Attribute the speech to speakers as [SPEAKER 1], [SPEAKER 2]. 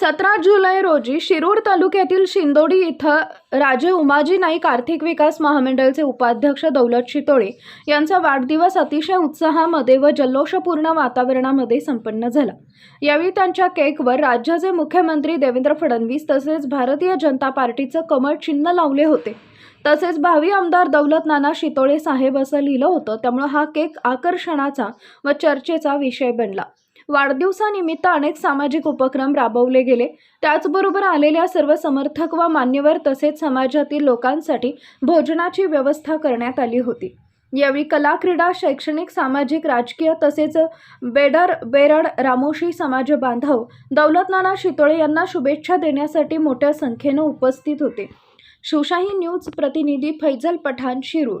[SPEAKER 1] सतरा जुलै रोजी शिरूर तालुक्यातील शिंदोडी इथं राजे उमाजी नाईक आर्थिक विकास महामंडळचे उपाध्यक्ष दौलत शितोळे यांचा वाढदिवस अतिशय उत्साहामध्ये व जल्लोषपूर्ण वातावरणामध्ये संपन्न झाला. यावेळी त्यांच्या केकवर राज्याचे मुख्यमंत्री देवेंद्र फडणवीस तसेच भारतीय जनता पार्टीचं कमळ चिन्ह लावले होते. तसेच भावी आमदार दौलत नाना शितोळे साहेब असं लिहिलं होतं त्यामुळं हा केक आकर्षणाचा व चर्चेचा विषय बनला. वाढदिवसानिमित्त अनेक सामाजिक उपक्रम राबवले गेले. त्याचबरोबर आलेल्या सर्व समर्थक व मान्यवर तसेच समाजातील लोकांसाठी भोजनाची व्यवस्था करण्यात आली होती. यावेळी कला क्रीडा शैक्षणिक सामाजिक राजकीय तसेच बेडर बेरड रामोशी समाज बांधव दौलतनाना शितोळे यांना शुभेच्छा देण्यासाठी मोठ्या संख्येनं उपस्थित होते. शिवशाही न्यूज प्रतिनिधी फैजल पठाण शिरूर.